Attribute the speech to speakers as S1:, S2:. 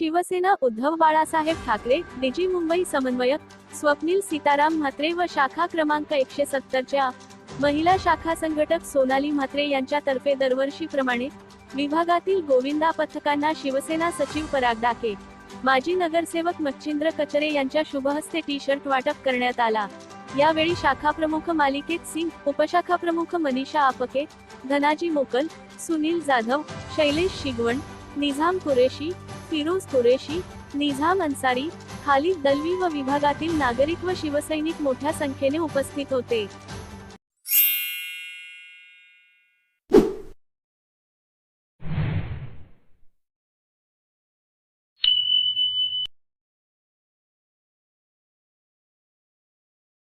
S1: Shiv Sena Uddhav Balasaheb Thackeray DG Mumbai समन्वयक स्वप्नील सीताराम म्हात्रे व शाखा क्रमांक एकशे सत्तरच्या महिला शाखा संघटक सोनाली म्हात्रे यांच्यातर्फे दरवर्षीप्रमाणे विभागातील गोविंदा पथकांना शिवसेना सचिव पराग डाके माजी नगरसेवक मच्छिंद्र कचरे यांच्या शुभहस्ते टी शर्ट वाटप करण्यात आला. यावेळी शाखा प्रमुख मालिकेत सिंग उपशाखा प्रमुख मनीषा आपके धनाजी मोकल सुनील जाधव शैलेश शिगवण निझाम कुरेशी फिरोज कुरेशी निझाम अन्सारी खालिद दलवी व विभागातील नागरिक व शिवसैनिक मोठ्या संख्येने उपस्थित होते.